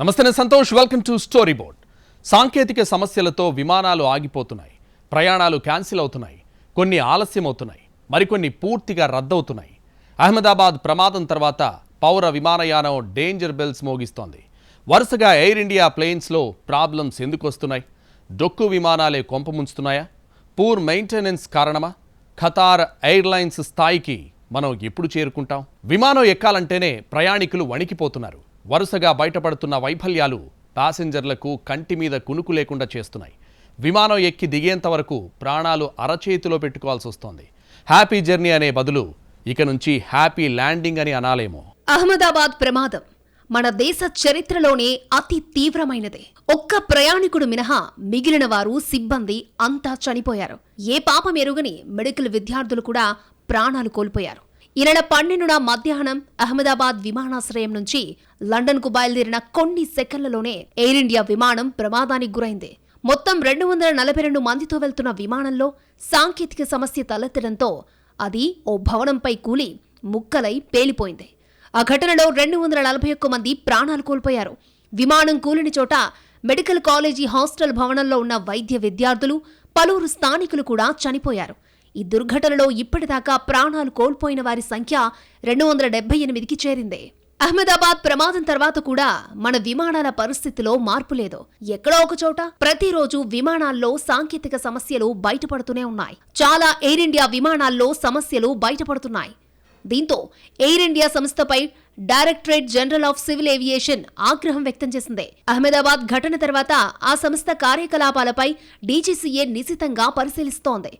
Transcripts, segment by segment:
నమస్తే నేను Santosh welcome to story board సాంకేతిక సమస్యలతో విమానాలు ఆగిపోతున్నాయి ప్రయాణాలు క్యాన్సిల్ అవుతున్నాయి కొన్ని ఆలస్యం అవుతున్నాయి మరికొన్ని పూర్తిగా రద్దవుతున్నాయి. అహ్మదాబాద్ ప్రమాదం తర్వాత పౌర విమానయానం డేంజర్ బెల్స్ మోగిస్తోంది. వరుసగా ఎయిర్ ఇండియా ప్లేన్స్లో ప్రాబ్లమ్స్ ఎందుకు వస్తున్నాయి డొక్కు విమానాలే కొంపముంచుతున్నాయా పూర్ మెయింటెనెన్స్ కారణమా? ఖతార్ ఎయిర్లైన్స్ స్థాయికి మనం ఎప్పుడు చేరుకుంటాం? విమానం ఎక్కాలంటేనే ప్రయాణికులు వణికిపోతున్నారు. వరుసగా బయటపడుతున్న వైఫల్యాలు ప్యాసింజర్లకు కంటి మీద కునుకు లేకుండా చేస్తున్నాయి. విమానం ఎక్కి దిగేంత వరకు ప్రాణాలు అరచేతిలో పెట్టుకోవాల్సి వస్తోంది. హ్యాపీ జర్నీ అనే బదులు ఇక నుంచి హ్యాపీ ల్యాండింగ్ అని అనాలేమో. అహ్మదాబాద్ ప్రమాదం. మన దేశ చరిత్రలోనే అతి తీవ్రమైనదే. ఒక్క ప్రయాణికుడు మినహా మిగిలిన వారు సిబ్బంది అంతా చనిపోయారు. ఏ పాపం ఎరుగని మెడికల్ విద్యార్థులు కూడా ప్రాణాలు కోల్పోయారు. ఈ నెల పన్నెండున మధ్యాహ్నం అహ్మదాబాద్ విమానాశ్రయం నుంచి లండన్కు బయలుదేరిన కొన్ని సెకండ్లలోనే ఎయిర్ ఇండియా విమానం ప్రమాదానికి గురైంది. మొత్తం రెండు వందల నలభై రెండు మందితో వెళ్తున్న విమానంలో సాంకేతిక సమస్య తలెత్తడంతో అది ఓ భవనంపై కూలి ముక్కలై పేలిపోయింది. ఆ ఘటనలో రెండు వందల నలభై ఒక్క మంది ప్రాణాలు కోల్పోయారు. విమానం కూలిన చోట మెడికల్ కాలేజీ హాస్టల్ భవనంలో ఉన్న వైద్య విద్యార్థులు పలువురు స్థానికులు కూడా చనిపోయారు. ఈ దుర్ఘటనలో ఇప్పటిదాకా ప్రాణాలు కోల్పోయిన వారి సంఖ్య రెండు వందల డెబ్బై ఎనిమిదికి చేరింది. అహ్మదాబాద్ ప్రమాదం తర్వాత కూడా మన విమానాల పరిస్థితిలో మార్పు లేదు. ఎక్కడో ఒక చోట ప్రతిరోజు విమానాల్లో సాంకేతిక సమస్యలు బయటపడుతూనే ఉన్నాయి. చాలా ఎయిర్ ఇండియా విమానాల్లో సమస్యలు బయటపడుతున్నాయి. దీంతో ఎయిర్ ఇండియా సంస్థపై directorate general of civil aviation ఆగ్రహం వ్యక్తం చేసింది. అహ్మదాబాద్ ఘటన తర్వాత ఆ సంస్థ కార్యకలాపాలపై డీజీసీఏ నిశితంగా పరిశీలిస్తోంది.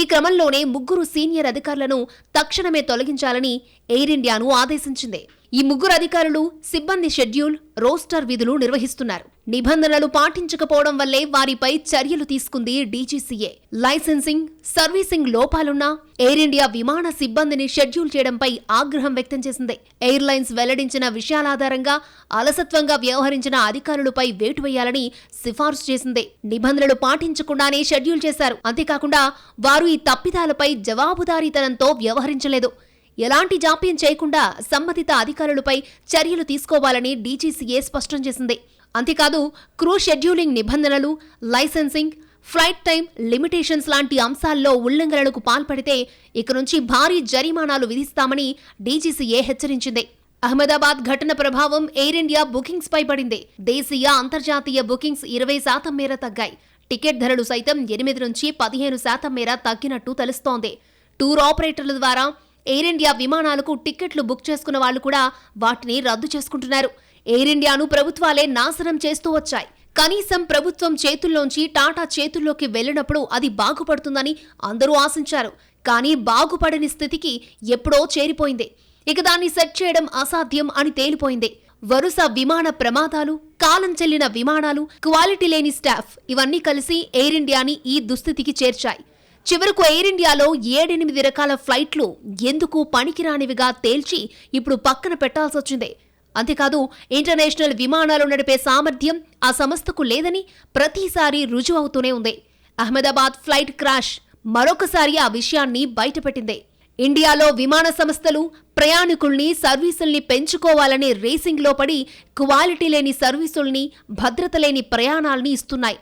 ఈ క్రమంలోనే ముగ్గురు సీనియర్ అధికారులను తక్షణమే తొలగించాలని ఎయిర్ ఇండియాను ఆదేశించింది. ఈ ముగ్గురు అధికారులు సిబ్బంది షెడ్యూల్ రోస్టర్ విధులు నిర్వహిస్తున్నారు. నిబంధనలు పాటించకపోవడం వల్లే వారిపై చర్యలు తీసుకుంది డీజీసీఏ. లైసెన్సింగ్ సర్వీసింగ్ లోపాలున్నా ఎయిర్ ఇండియా విమాన సిబ్బందిని షెడ్యూల్ చేయడంపై ఆగ్రహం వ్యక్తం చేసింది. ఎయిర్లైన్స్ వెల్లడించిన విషయాల ఆధారంగా అలసత్వంగా వ్యవహరించిన అధికారులపై వేటు వేయాలని సిఫార్సు చేసింది. నిబంధనలు పాటించకుండానే షెడ్యూల్ చేశారు. అంతేకాకుండా వారు ఈ తప్పిదాలపై జవాబుదారీతనంతో వ్యవహరించలేదు. ఎలాంటి జాప్యం చేయకుండా సంబంధిత అధికారులపై చర్యలు తీసుకోవాలని డీజీసీఏ స్పష్టం చేసింది. అంతేకాదు క్రూ షెడ్యూలింగ్ నిబంధనలు లైసెన్సింగ్ ఫ్లైట్ టైం లిమిటేషన్స్ లాంటి అంశాల్లో ఉల్లంఘనలకు పాల్పడితే ఇక నుంచి భారీ జరిమానాలు విధిస్తామని డీజీసీఏ హెచ్చరించింది. అహ్మదాబాద్ ఘటన ప్రభావం ఎయిర్ ఇండియా బుకింగ్స్ పై పడింది. దేశీయ అంతర్జాతీయ బుకింగ్స్ ఇరవై శాతం మేర తగ్గాయి. టికెట్ ధరలు సైతం ఎనిమిది నుంచి పదిహేను శాతం మేర తగ్గినట్టు తెలుస్తోంది. టూర్ ఆపరేటర్ల ద్వారా ఎయిర్ ఇండియా విమానాలకు టిక్కెట్లు బుక్ చేసుకున్న వాళ్ళు కూడా వాటిని రద్దు చేసుకుంటున్నారు. ఎయిర్ ఇండియాను ప్రభుత్వాలే నాశనం చేస్తూ వచ్చాయి. కనీసం ప్రభుత్వం చేతుల్లోంచి టాటా చేతుల్లోకి వెళ్ళినప్పుడు అది బాగుపడుతుందని అందరూ ఆశించారు. కానీ బాగుపడని స్థితికి ఎప్పుడో చేరిపోయింది. ఇక దాన్ని సెట్ చేయడం అసాధ్యం అని తేలిపోయింది. వరుస విమాన ప్రమాదాలు కాలం చెల్లిన విమానాలు క్వాలిటీ లేని స్టాఫ్ ఇవన్నీ కలిసి ఎయిర్ ఇండియాని ఈ దుస్థితికి చేర్చాయి. చివరకు ఎయిర్ ఇండియాలో ఏడెనిమిది రకాల ఫ్లైట్లు ఎందుకు పనికిరానివిగా తేల్చి ఇప్పుడు పక్కన పెట్టాల్సి వచ్చింది. అంతేకాదు ఇంటర్నేషనల్ విమానాలు నడిపే సామర్థ్యం ఆ సంస్థకు లేదని ప్రతిసారి రుజువు అవుతూనే ఉంది. అహ్మదాబాద్ ఫ్లైట్ క్రాష్ మరొకసారి ఆ విషయాన్ని బయటపెట్టింది. ఇండియాలో విమాన సంస్థలు ప్రయాణికుల్ని సర్వీసుల్ని పెంచుకోవాలనే రేసింగ్లో పడి క్వాలిటీ లేని సర్వీసుల్ని భద్రత లేని ప్రయాణాల్ని ఇస్తున్నాయి.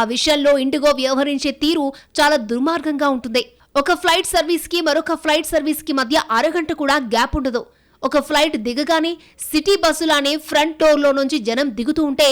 ఆ విషయంలో ఇండిగో వ్యవహరించే తీరు చాలా దుర్మార్గంగా ఉంటుంది. ఒక ఫ్లైట్ సర్వీస్కి మరొక ఫ్లైట్ సర్వీస్కి మధ్య అరగంట కూడా గ్యాప్ ఉండదు. ఒక ఫ్లైట్ దిగగానే సిటీ బస్సులానే ఫ్రంట్ డోర్లో నుంచి జనం దిగుతూ ఉంటే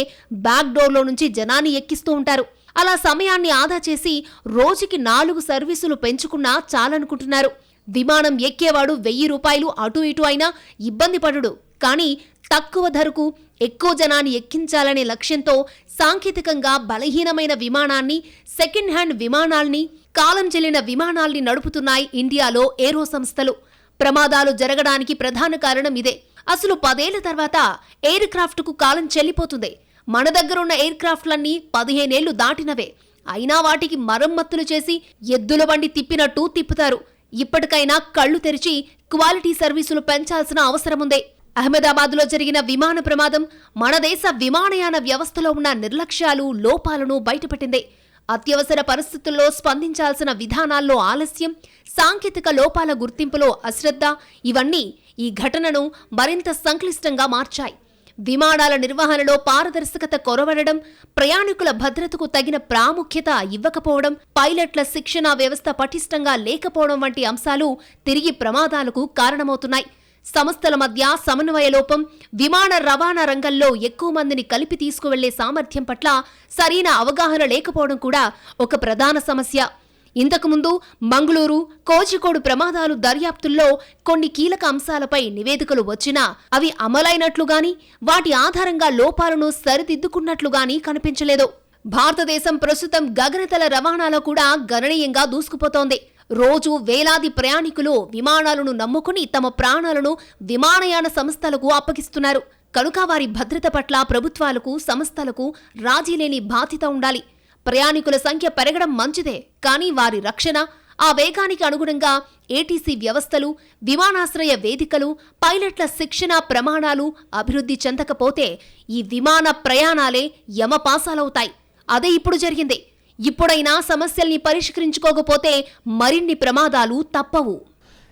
బ్యాక్ డోర్లో నుంచి జనాన్ని ఎక్కిస్తూ ఉంటారు. అలా సమయాన్ని ఆదా చేసి రోజుకి నాలుగు సర్వీసులు పెంచుకున్నా చాలనుకుంటున్నారు. విమానం ఎక్కేవాడు వెయ్యి రూపాయలు అటు ఇటు అయినా ఇబ్బంది పడుడు. కానీ తక్కువ ధరకు ఎక్కువ జనాన్ని ఎక్కించాలనే లక్ష్యంతో సాంకేతికంగా బలహీనమైన విమానాన్ని సెకండ్ హ్యాండ్ విమానాల్ని కాలం చెల్లిన విమానాల్ని నడుపుతున్నాయి ఇండియాలో ఏరో సంస్థలు. ప్రమాదాలు జరగడానికి ప్రధాన కారణం ఇదే. అసలు పదేళ్ళ తర్వాత ఎయిర్ క్రాఫ్ట్కు కాలం చెల్లిపోతుంది. మన దగ్గరున్న ఎయిర్ క్రాఫ్ట్లన్నీ పదిహేనేళ్ళు దాటినవే. అయినా వాటికి మరమ్మత్తులు చేసి ఎద్దుల బండి తిప్పినట్టు తిప్పుతారు. ఇప్పటికైనా కళ్ళు తెరిచి క్వాలిటీ సర్వీసులు పెంచాల్సిన అవసరముందే. అహ్మదాబాద్లో జరిగిన విమాన ప్రమాదం మన దేశ విమానయాన వ్యవస్థలో ఉన్న నిర్లక్ష్యాలు లోపాలను బయటపెట్టింది. అత్యవసర పరిస్థితుల్లో స్పందించాల్సిన విధానాల్లో ఆలస్యం సాంకేతిక లోపాల గుర్తింపులో అశ్రద్ధ ఇవన్నీ ఈ ఘటనను మరింత సంక్లిష్టంగా మార్చాయి. విమానాల నిర్వహణలో పారదర్శకత కొరవడడం ప్రయాణికుల భద్రతకు తగిన ప్రాముఖ్యత ఇవ్వకపోవడం పైలట్ల శిక్షణ వ్యవస్థ పటిష్టంగా లేకపోవడం వంటి అంశాలు తిరిగి ప్రమాదాలకు కారణమవుతున్నాయి. సంస్థల మధ్య సమన్వయ లోపం విమాన రవాణా రంగంలో ఎక్కువ మందిని కలిపి తీసుకువెళ్ళే సామర్థ్యం పట్ల సరైన అవగాహన లేకపోవడం కూడా ఒక ప్రధాన సమస్య. ఇంతకుముందు మంగళూరు కోజికోడు ప్రమాదాలు దర్యాప్తుల్లో కొన్ని కీలక అంశాలపై నివేదికలు వచ్చినా అవి అమలైనట్లుగాని వాటి ఆధారంగా లోపాలను సరిదిద్దుకున్నట్లుగాని కనిపించలేదు. భారతదేశం ప్రస్తుతం గగనతల రవాణాలో కూడా గణనీయంగా దూసుకుపోతోంది. రోజు వేలాది ప్రయాణికులు విమానాలను నమ్ముకుని తమ ప్రాణాలను విమానయాన సంస్థలకు అప్పగిస్తున్నారు. కనుక వారి భద్రత పట్ల ప్రభుత్వాలకు సంస్థలకు రాజీలేని బాధ్యత ఉండాలి. ప్రయాణికుల సంఖ్య పెరగడం మంచిదే కానీ వారి రక్షణ ఆ వేగానికి అనుగుణంగా ఏటీసీ వ్యవస్థలు విమానాశ్రయ వేదికలు పైలట్ల శిక్షణ ప్రమాణాలు అభివృద్ధి చెందకపోతే ఈ విమాన ప్రయాణాలే యమపాసాలవుతాయి. అదే ఇప్పుడు జరిగింది. ఇప్పుడైనా సమస్యల్ని పరిష్కరించుకోకపోతే మరిన్ని ప్రమాదాలు తప్పవు.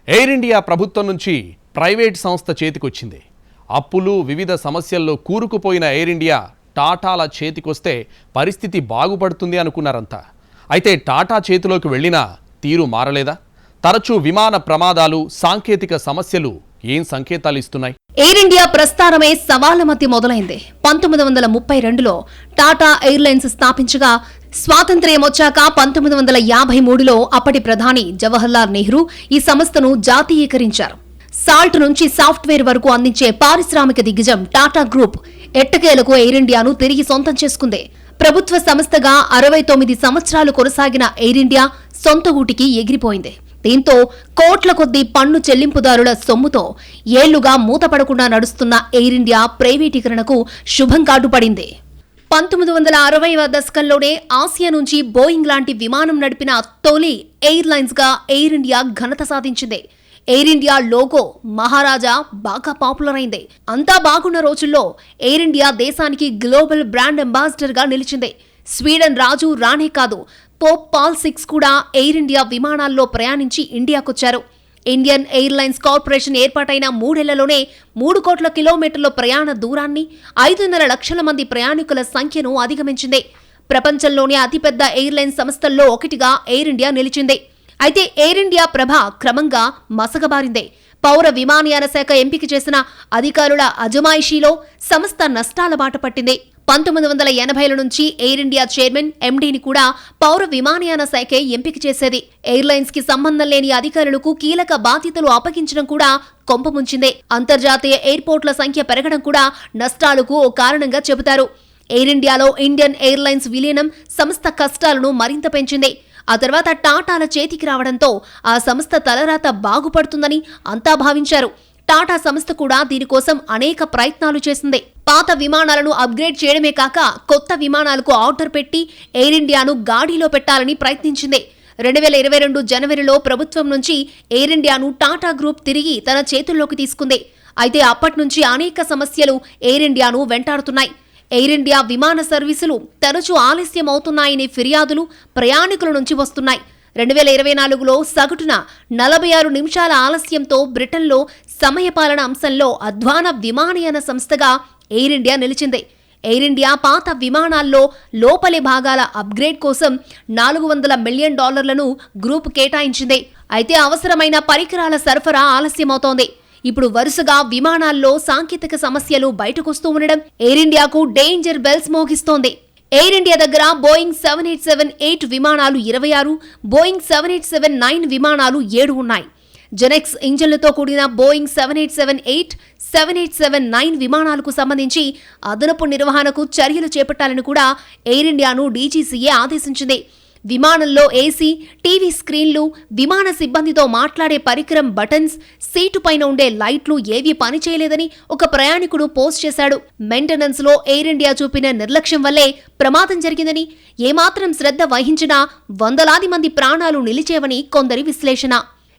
ఎయిర్ ఇండియా ప్రభుత్వం నుంచి ప్రైవేట్ సంస్థ చేతికొచ్చింది. అప్పులు వివిధ సమస్యల్లో కూరుకుపోయిన ఎయిర్ ఇండియా టాటాల చేతికొస్తే పరిస్థితి బాగుపడుతుంది అనుకున్నారంతా. అయితే టాటా చేతిలోకి వెళ్ళినా తీరు మారలేదా? తరచూ విమాన ప్రమాదాలు సాంకేతిక సమస్యలు ఏం సంకేతాలు ఇస్తున్నాయి? ఎయిర్ ఇండియా ప్రస్థానమే సవాళ్ళ మధ్య మొదలైంది. పంతొమ్మిది వందల ముప్పై రెండులో టాటా ఎయిర్లైన్స్ స్థాపించగా స్వాతంత్ర్యం వచ్చాక పంతొమ్మిది వందల యాభై మూడులో అప్పటి ప్రధాని జవహర్లాల్ నెహ్రూ ఈ సంస్థను జాతీయీకరించారు. సాల్ట్ నుంచి సాఫ్ట్వేర్ వరకు అందించే పారిశ్రామిక దిగ్గజం టాటా గ్రూప్ ఎట్టకేలకు ఎయిర్ ఇండియాను తిరిగి సొంతం చేసుకుంది. ప్రభుత్వ సంస్థగా అరవై తొమ్మిది సంవత్సరాలు కొనసాగిన ఎయిర్ ఇండియా సొంత ఊటికి ఎగిరిపోయింది. దీంతో కోట్ల కొద్దీ పన్ను చెల్లింపుదారుల సొమ్ముతో ఏళ్ళుగా మూతపడకుండా నడుస్తున్న ఎయిర్ ఇండియా ప్రైవేటీకరణకు శుభం కాటుపడింది. పడింది పంతొమ్మిది వందల అరవైవ దశకంలోనే ఆసియా నుంచి బోయింగ్ లాంటి విమానం నడిపిన తొలి ఎయిర్లైన్స్గా ఎయిర్ ఇండియా ఘనత సాధించింది. ఎయిర్ ఇండియా లోగో మహారాజా బాగా పాపులర్ అయింది. అంతా బాగున్న రోజుల్లో ఎయిర్ ఇండియా దేశానికి గ్లోబల్ బ్రాండ్ అంబాసిడర్గా నిలిచింది. స్వీడన్ రాజు రానే కాదు పోప్ పాల్ సిక్స్ కూడా ఎయిర్ ఇండియా విమానాల్లో ప్రయాణించి ఇండియాకొచ్చారు. ఇండియన్ ఎయిర్లైన్స్ కార్పొరేషన్ ఏర్పాటైన మూడేళ్ళలోనే మూడు కోట్ల కిలోమీటర్ల ప్రయాణ దూరాన్ని ఐదున్నర లక్షల మంది ప్రయాణికుల సంఖ్యను అధిగమించింది. ప్రపంచంలోనే అతిపెద్ద ఎయిర్లైన్స్ సంస్థల్లో ఒకటిగా ఎయిర్ ఇండియా నిలిచింది. అయితే ఎయిర్ ఇండియా ప్రభ క్రమంగా మసగబారింది పౌర విమానయాన శాఖ ఎంపిక చేసిన అధికారుల అజమాయిషీలో సంస్థ నష్టాల బాట పట్టింది. పంతొమ్మిది వందల ఎనభైల నుంచి ఎయిర్ ఇండియా చైర్మన్ ఎండీని కూడా పౌర విమానయాన శాఖే ఎంపిక చేసేది. ఎయిర్లైన్స్కి సంబంధం లేని అధికారులకు కీలక బాధ్యతలు అప్పగించడం కూడా కొంపముంచిందే అంతర్జాతీయ ఎయిర్పోర్ట్ల సంఖ్య పెరగడం కూడా నష్టాలకు ఓ కారణంగా చెబుతారు. ఎయిర్ ఇండియాలో ఇండియన్ ఎయిర్లైన్స్ విలీనం సంస్థ కష్టాలను మరింత పెంచింది. ఆ తర్వాత టాటాల చేతికి రావడంతో ఆ సంస్థ తలరాత బాగుపడుతుందని అంతా భావించారు. టాటా సంస్థ కూడా దీనికోసం అనేక ప్రయత్నాలు చేసింది. పాత విమానాలను అప్గ్రేడ్ చేయడమే కాక కొత్త విమానాలకు ఆర్డర్ పెట్టి ఎయిర్ ఇండియాను గాడిలో పెట్టాలని ప్రయత్నించింది. రెండు వేల ఇరవై రెండు జనవరిలో ప్రభుత్వం నుంచి ఎయిర్ ఇండియాను టాటా గ్రూప్ తిరిగి తన చేతుల్లోకి తీసుకుంది. అయితే అప్పటి నుంచి అనేక సమస్యలు ఎయిర్ ఇండియాను వెంటాడుతున్నాయి. ఎయిర్ ఇండియా విమాన సర్వీసులు తరచూ ఆలస్యం అవుతున్నాయనే ఫిర్యాదులు ప్రయాణికుల నుంచి వస్తున్నాయి. రెండు వేల ఇరవై నాలుగులో సగటున నలభై ఆరు నిమిషాల ఆలస్యంతో బ్రిటన్లో సమయపాలన అంశంలో అధ్వాన విమానయాన సంస్థగా ఎయిర్ ఇండియా నిలిచింది. ఎయిర్ ఇండియా పాత విమానాల్లో లోపలి భాగాల అప్గ్రేడ్ కోసం నాలుగు వందల మిలియన్ డాలర్లను గ్రూప్ కేటాయించింది. అయితే అవసరమైన పరికరాల సరఫరా ఆలస్యమవుతోంది. ఇప్పుడు వరుసగా విమానాల్లో సాంకేతిక సమస్యలు బయటకొస్తూ ఉండడం ఎయిర్ ఇండియాకు డేంజర్ బెల్స్ మోగిస్తోంది. ఎయిర్ ఇండియా దగ్గర Boeing seven eight seven eight విమానాలు ఇరవై ఆరు Boeing seven eight seven nine విమానాలు ఏడు ఉన్నాయి. జెనెక్స్ ఇంజన్లతో కూడిన Boeing seven eight seven eight seven eight seven nine విమానాలకు సంబంధించి అదనపు నిర్వహణకు చర్యలు చేపట్టాలని కూడా ఎయిర్ ఇండియాను డీజీసీఏ ఆదేశించింది. విమానంలో ఏసీ టీవీ స్క్రీన్లు విమాన సిబ్బందితో మాట్లాడే పరికరం బటన్స్ సీటు పైన ఉండే లైట్లు ఏవీ పనిచేయలేదని ఒక ప్రయాణికుడు పోస్ట్ చేశాడు. మెయింటెనెన్స్లో ఎయిర్ ఇండియా చూపిన నిర్లక్ష్యం వల్లే ప్రమాదం జరిగిందని ఏమాత్రం శ్రద్ధ వహించినా వందలాది మంది ప్రాణాలు నిలిచేవని కొందరి విశ్లేషణ.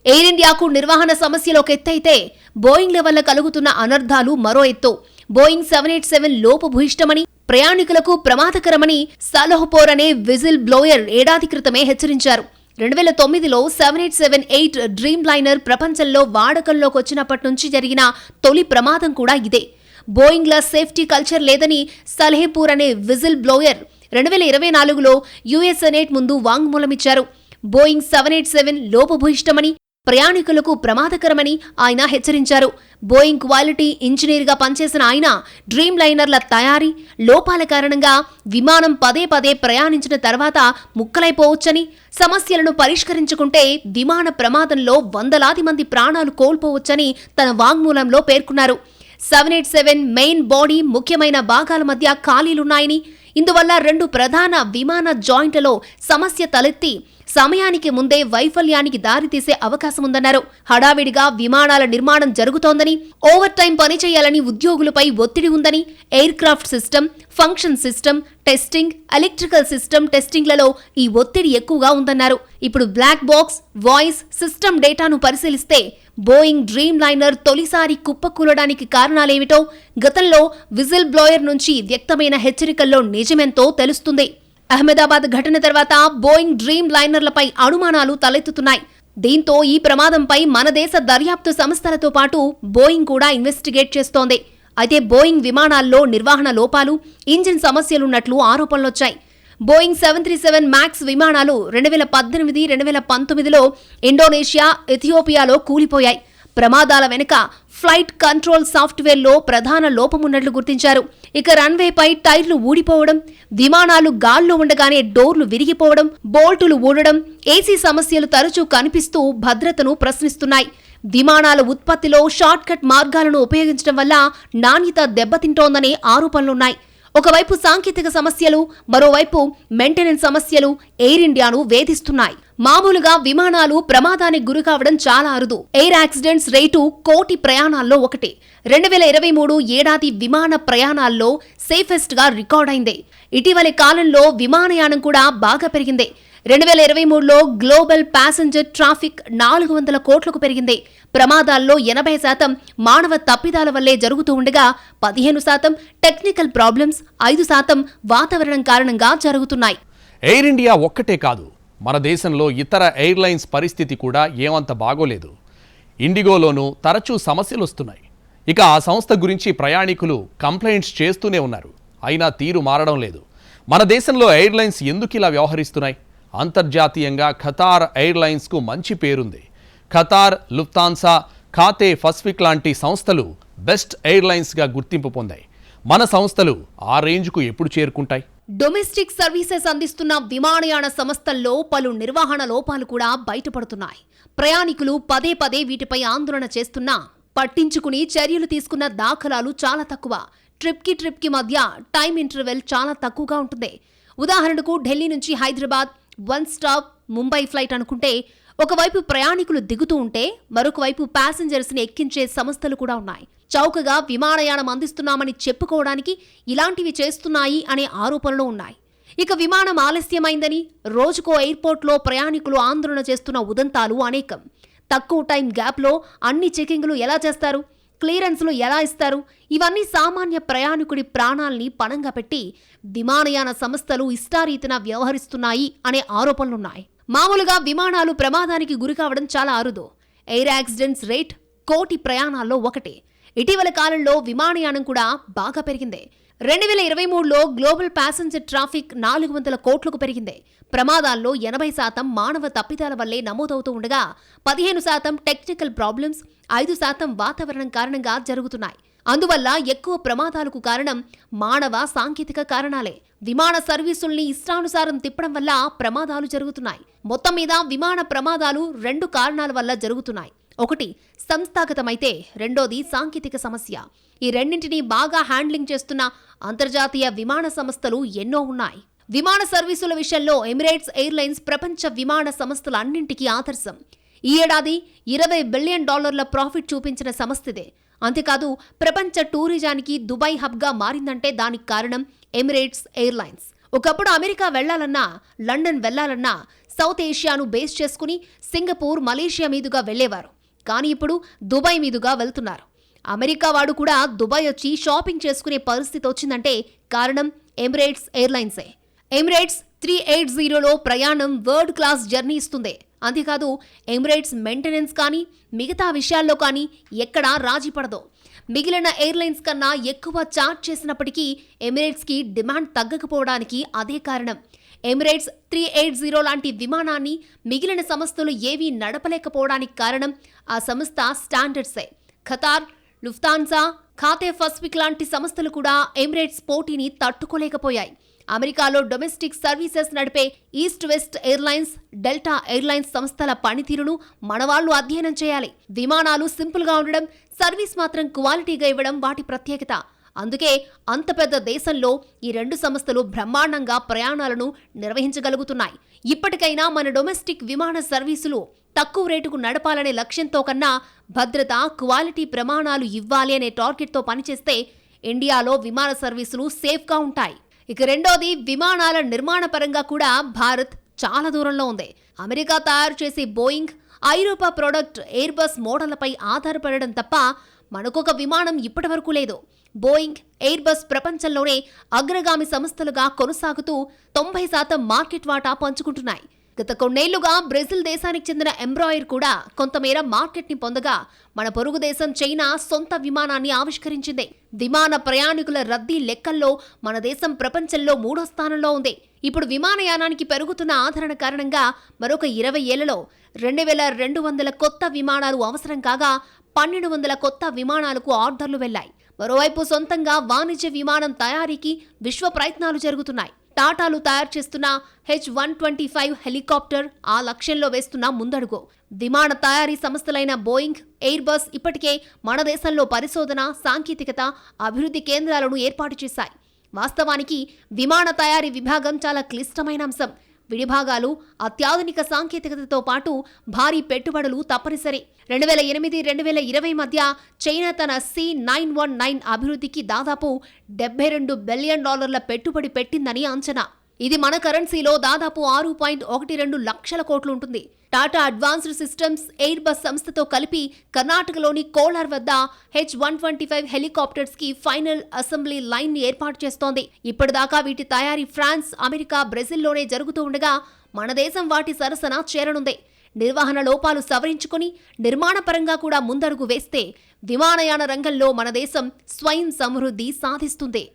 ఎయిర్ ఇండియాకు నిర్వహణ సమస్యలు ఒక ఎత్తైతే బోయింగ్ల వల్ల కలుగుతున్న అనర్థాలు మరో ఎత్తు. బోయింగ్ సెవెన్ ఎయిట్ సెవెన్ లోపభూయిష్టమని ప్రయాణికులకు ప్రమాదకరమని సలహపోర్ అనే విజిల్ బ్లోయర్ ఏడాది క్రితమే హెచ్చరించారు. రెండు వేల తొమ్మిదిలో seven eight seven eight Dreamliner ప్రపంచంలో వాడకంలోకి వచ్చినప్పటి నుంచి జరిగిన తొలి ప్రమాదం కూడా ఇదే. బోయింగ్ల సేఫ్టీ కల్చర్ లేదని సలహేపూర్ అనే విజిల్ బ్లోయర్ రెండు వేల ఇరవై నాలుగులో యుఎస్ సెనేట్ ముందు వాంగ్మూలమిచ్చారు. బోయింగ్ సెవెన్ ఎయిట్ సెవెన్ లోపభూయిష్టమని ప్రయాణికులకు ప్రమాదకరమని ఆయన హెచ్చరించారు. బోయింగ్ క్వాలిటీ ఇంజనీర్గా పనిచేసిన ఆయన డ్రీమ్ లైనర్ల తయారీ లోపాల కారణంగా విమానం పదే పదే ప్రయాణించిన తర్వాత ముక్కలైపోవచ్చని సమస్యలను పరిష్కరించుకుంటే విమాన ప్రమాదంలో వందలాది మంది ప్రాణాలు కోల్పోవచ్చని తన వాంగ్మూలంలో పేర్కొన్నారు. Seven eight seven main body ముఖ్యమైన భాగాల మధ్య ఖాళీలున్నాయని ఇందువల్ల రెండు ప్రధాన విమాన జాయింట్లలో సమస్య తలెత్తి సమయానికి ముందే వైఫల్యానికి దారితీసే అవకాశం ఉందన్నారు హడావిడిగా విమానాల నిర్మాణం జరుగుతోందని ఓవర్ టైం పనిచేయాలని ఉద్యోగులపై ఒత్తిడి ఉందని aircraft system function system testing electrical system టెస్టింగ్లలో ఈ ఒత్తిడి ఎక్కువగా ఉందన్నారు. ఇప్పుడు బ్లాక్ బాక్స్ వాయిస్ సిస్టమ్ డేటాను పరిశీలిస్తే బోయింగ్ డ్రీమ్ లైనర్ తొలిసారి కుప్పకూలడానికి కారణాలేమిటో గతంలో విజిల్ బ్లోయర్ నుంచి వ్యక్తమైన హెచ్చరికల్లో నిజమెంతో తెలుస్తుంది. అహ్మదాబాద్ ఘటన తర్వాత బోయింగ్ డ్రీమ్ లైనర్లపై అనుమానాలు తలెత్తుతున్నాయి. దీంతో ఈ ప్రమాదంపై మన దేశ దర్యాప్తు సంస్థలతో పాటు బోయింగ్ కూడా ఇన్వెస్టిగేట్ చేస్తోంది. అయితే బోయింగ్ విమానాల్లో నిర్వహణ లోపాలు ఇంజిన్ సమస్యలున్నట్లు ఆరోపణలొచ్చాయి. Boeing seven three seven max విమానాలు రెండు వేల పద్దెనిమిది రెండు వేల పంతొమ్మిదిలో ఇండోనేషియా ఇథియోపియాలో కూలిపోయాయి. ప్రమాదాల వెనుక ఫ్లైట్ కంట్రోల్ సాఫ్ట్వేర్లో ప్రధాన లోపమున్నట్లు గుర్తించారు. ఇక రన్వేపై టైర్లు ఊడిపోవడం విమానాలు గాల్లో ఉండగానే డోర్లు విరిగిపోవడం బోల్టులు ఊడడం ఏసీ సమస్యలు తరచూ కనిపిస్తూ భద్రతను ప్రశ్నిస్తున్నాయి. విమానాల ఉత్పత్తిలో షార్ట్కట్ మార్గాలను ఉపయోగించడం వల్ల నాణ్యత దెబ్బతింటోందనే ఆరోపణలున్నాయి. ఒకవైపు సాంకేతిక సమస్యలు మరోవైపు మెయింటెనెన్స్ సమస్యలు ఎయిర్ ఇండియాను వేధిస్తున్నాయి. మామూలుగా విమానాలు ప్రమాదానికి గురికావడం చాలా అరుదు. ఎయిర్ యాక్సిడెంట్స్ రేటు కోటి ప్రయాణాల్లో ఒకటి. రెండు వేల ఇరవై మూడు ఏడాది విమాన ప్రయాణాల్లో సేఫెస్ట్గా రికార్డైంది. ఇటీవలి కాలంలో విమానయానం కూడా బాగా పెరిగింది. రెండు వేల ఇరవై మూడులో గ్లోబల్ ప్యాసింజర్ ట్రాఫిక్ నాలుగు వందల కోట్లకు పెరిగింది. ప్రమాదాల్లో ఎనభై శాతం మానవ తప్పిదాల వల్లే జరుగుతూ ఉండగా పదిహేను శాతం టెక్నికల్ ప్రాబ్లమ్స్ ఐదు శాతం వాతావరణం కారణంగా జరుగుతున్నాయి. ఎయిర్ ఇండియా ఒక్కటే కాదు మన దేశంలో ఇతర ఎయిర్లైన్స్ పరిస్థితి కూడా ఏమంత బాగోలేదు. ఇండిగోలోనూ తరచూ సమస్యలు వస్తున్నాయి. ఇక ఆ సంస్థ గురించి ప్రయాణికులు కంప్లైంట్స్ చేస్తూనే ఉన్నారు. అయినా తీరు మారడం లేదు. మన దేశంలో ఎయిర్లైన్స్ ఎందుకు ఇలా వ్యవహరిస్తున్నాయి? అంతర్జాతీయంగా ఖతార్ ఎయిర్లైన్స్కు మంచి పేరుంది. ఖతార్ లుఫ్తాన్సా ఖాతే ఫస్ఫిక్ లాంటి సంస్థలు బెస్ట్ ఎయిర్లైన్స్గా గుర్తింపు పొందాయి. మన సంస్థలు ఆ రేంజ్కు ఎప్పుడు చేరుకుంటాయి? డొమెస్టిక్ సర్వీసెస్ అందిస్తున్న విమానయాన సంస్థల్లో పలు నిర్వహణ లోపాలు కూడా బయటపడుతున్నాయి. ప్రయాణికులు పదే పదే వీటిపై ఆందోళన చేస్తున్నా పట్టించుకుని చర్యలు తీసుకున్న దాఖలాలు చాలా తక్కువ. ట్రిప్కి ట్రిప్కి మధ్య టైం ఇంటర్వెల్ చాలా తక్కువగా ఉంటుంది. ఉదాహరణకు ఢిల్లీ నుంచి Hyderabad one stop Mumbai flight అనుకుంటే ఒకవైపు ప్రయాణికులు దిగుతూ ఉంటే మరొక వైపు ప్యాసింజర్స్ని ఎక్కించే సంస్థలు కూడా ఉన్నాయి. చౌకగా విమానయానం అందిస్తున్నామని చెప్పుకోవడానికి ఇలాంటివి చేస్తున్నాయి అనే ఆరోపణలు ఉన్నాయి. ఇక విమానం ఆలస్యమైందని రోజుకో ఎయిర్పోర్ట్లో ప్రయాణికులు ఆందోళన చేస్తున్న ఉదంతాలు అనేకం. తక్కువ టైం గ్యాప్లో అన్ని చెకింగ్లు ఎలా చేస్తారు? క్లియరెన్స్లు ఎలా ఇస్తారు? ఇవన్నీ సామాన్య ప్రయాణికుడి ప్రాణాల్ని పణంగా పెట్టి విమానయాన సంస్థలు ఇష్టారీతిన వ్యవహరిస్తున్నాయి అనే ఆరోపణలున్నాయి. మామూలుగా విమానాలు ప్రమాదానికి గురికావడం చాలా అరుదు. ఎయిర్ యాక్సిడెంట్స్ రేట్ కోటి ప్రయాణాల్లో ఒకటి. ఇటీవల కాలంలో విమానయానం కూడా బాగా పెరిగింది. రెండు వేల ఇరవై మూడులో గ్లోబల్ ప్యాసింజర్ ట్రాఫిక్ నాలుగు వందల కోట్లకు పెరిగింది. ప్రమాదాల్లో ఎనభై శాతం మానవ తప్పిదాల వల్లే నమోదవుతూ ఉండగా పదిహేను శాతం టెక్నికల్ ప్రాబ్లమ్స్ ఐదు శాతం వాతావరణం కారణంగా జరుగుతున్నాయి. అందువల్ల ఎక్కువ ప్రమాదాలకు కారణం మానవ సాంకేతిక కారణాలే. విమాన సర్వీసుల్ని ఇష్టానుసారం తిప్పడం వల్ల ప్రమాదాలు జరుగుతున్నాయి. మొత్తం మీద విమాన ప్రమాదాలు రెండు కారణాల వల్ల జరుగుతున్నాయి. ఒకటి సంస్థాగతమైతే. రెండోది సాంకేతిక సమస్య. ఈ రెండింటినీ బాగా హ్యాండ్లింగ్ చేస్తున్న అంతర్జాతీయ విమాన సంస్థలు ఎన్నో ఉన్నాయి. విమాన సర్వీసుల విషయంలో ఎమిరేట్స్ ఎయిర్లైన్స్ ప్రపంచ విమాన సంస్థల అన్నింటికీ ఆదర్శం. ఈ ఏడాది ఇరవై బిలియన్ డాలర్ల ప్రాఫిట్ చూపించిన సంస్థదే. అంతేకాదు ప్రపంచ టూరిజానికి దుబాయ్ హబ్గా మారిందంటే దానికి కారణం ఎమిరేట్స్ ఎయిర్లైన్స్. ఒకప్పుడు అమెరికా వెళ్ళాలన్నా లండన్ వెళ్ళాలన్నా సౌత్ ఏషియాను బేస్ చేసుకుని సింగపూర్ మలేషియా మీదుగా వెళ్ళేవారు. కానీ ఇప్పుడు దుబాయ్ మీదుగా వెళ్తున్నారు. అమెరికా వాడు కూడా దుబాయ్ వచ్చి షాపింగ్ చేసుకునే పరిస్థితి వచ్చిందంటే కారణం ఎమిరేట్స్ ఎయిర్లైన్సే. ఎమిరేట్స్ త్రీ ఎయిట్ జీరోలో ప్రయాణం వర్డ్ క్లాస్ జర్నీ ఇస్తుంది. అంతేకాదు ఎమిరేట్స్ మెయింటెనెన్స్ కానీ మిగతా విషయాల్లో కానీ ఎక్కడా రాజీ పడదు. మిగిలిన ఎయిర్లైన్స్ కన్నా ఎక్కువ చార్జ్ చేసినప్పటికీ ఎమిరేట్స్కి డిమాండ్ తగ్గకపోవడానికి అదే కారణం. ఎమిరేట్స్ త్రీ ఎయిట్ జీరో లాంటి విమానాన్ని మిగిలిన సంస్థలు ఏవీ నడపలేకపోవడానికి కారణం ఆ సంస్థ స్టాండర్డ్సే. ఖతార్ లుఫ్తాన్సా ఖాతే ఫస్విక్ లాంటి సంస్థలు కూడా ఎమిరేట్స్ పోటీని తట్టుకోలేకపోయాయి. అమెరికాలో డొమెస్టిక్ సర్వీసెస్ నడిపే east west airlines Delta airlines సంస్థల పనితీరును మనవాళ్ళు అధ్యయనం చేయాలి. విమానాలు సింపుల్గా ఉండడం సర్వీస్ మాత్రం క్వాలిటీగా ఇవ్వడం వాటి ప్రత్యేకత. అందుకే అంత పెద్ద దేశంలో ఈ రెండు సంస్థలు బ్రహ్మాండంగా ప్రయాణాలను నిర్వహించగలుగుతున్నాయి. ఇప్పటికైనా మన డొమెస్టిక్ విమాన సర్వీసులు తక్కువ రేటుకు నడపాలనే లక్ష్యంతో కన్నా భద్రత క్వాలిటీ ప్రమాణాలు ఇవ్వాలి అనే టార్గెట్తో పనిచేస్తే ఇండియాలో విమాన సర్వీసులు సేఫ్గా ఉంటాయి. ఇక రెండోది విమానాల నిర్మాణ పరంగా కూడా భారత్ చాలా దూరంలో ఉంది. అమెరికా తయారు చేసే బోయింగ్ ఐరోపా ప్రోడక్ట్ ఎయిర్ బస్ మోడళ్ళపై ఆధారపడడం తప్ప మనకొక విమానం ఇప్పటివరకు లేదు. బోయింగ్ ఎయిర్ బస్ ప్రపంచంలోనే అగ్రగామి సంస్థలుగా కొనసాగుతూ తొంభై శాతం మార్కెట్ వాటా పంచుకుంటున్నాయి. గత కొన్నేళ్ళుగా బ్రెజిల్ దేశానికి చెందిన ఎంబ్రాయిర్ కూడా కొంతమేర మార్కెట్ని పొందగా మన పొరుగు దేశం చైనా సొంత విమానాన్ని ఆవిష్కరించింది. విమాన ప్రయాణికుల రద్దీ లెక్కల్లో మన దేశం ప్రపంచంలో మూడో స్థానంలో ఉంది. ఇప్పుడు విమానయానానికి పెరుగుతున్న ఆదరణ కారణంగా మరొక ఇరవై ఏళ్ళలో రెండు వేల రెండు వందల కొత్త విమానాలు అవసరం కాగా పన్నెండు వందల కొత్త విమానాలకు ఆర్డర్లు వెళ్ళాయి మరోవైపు సొంతంగా వాణిజ్య విమానం తయారీకి విశ్వ ప్రయత్నాలు జరుగుతున్నాయి. టాటాలు తయారు చేస్తున్న H one twenty five helicopter ఆ లక్ష్యంలో వేస్తున్న ముందడుగు. విమాన తయారీ సంస్థలైన బోయింగ్ ఎయిర్ బస్ ఇప్పటికే మన దేశంలో పరిశోధన సాంకేతికత అభివృద్ధి కేంద్రాలను ఏర్పాటు చేశాయి. వాస్తవానికి విమాన తయారీ విభాగం చాలా క్లిష్టమైన అంశం. విడిభాగాలు అత్యాధునిక సాంకేతికతతో పాటు భారీ పెట్టుబడులు తప్పనిసరి. రెండు వేల ఎనిమిది రెండు వేల ఇరవై మధ్య చైనా తన సి నైన్ వన్ నైన్ అభివృద్ధికి దాదాపు డెబ్బై రెండు బిలియన్ డాలర్ల పెట్టుబడి పెట్టిందని అంచనా. ఇది మన కరెన్సీలో దాదాపు ఆరు పాయింట్ ఒకటి రెండు లక్షల కోట్లు ఉంటుంది. Tata advanced systems Airbus సంస్థతో కలిపి కర్ణాటకలోని కోలార్ వద్ద హెచ్ వన్ ట్వంటీ ఫైవ్ హెలికాప్టర్స్కి ఫైనల్ అసెంబ్లీ లైన్ని ఏర్పాటు చేస్తోంది. ఇప్పటిదాకా వీటి తయారీ ఫ్రాన్స్ అమెరికా బ్రెజిల్లోనే జరుగుతూ ఉండగా మన దేశం వాటి సరసన చేరనుంది. నిర్వహణ లోపాలు సవరించుకుని నిర్మాణపరంగా కూడా ముందడుగు వేస్తే విమానయాన రంగంలో మన దేశం స్వయం సమృద్ధి సాధిస్తుంది.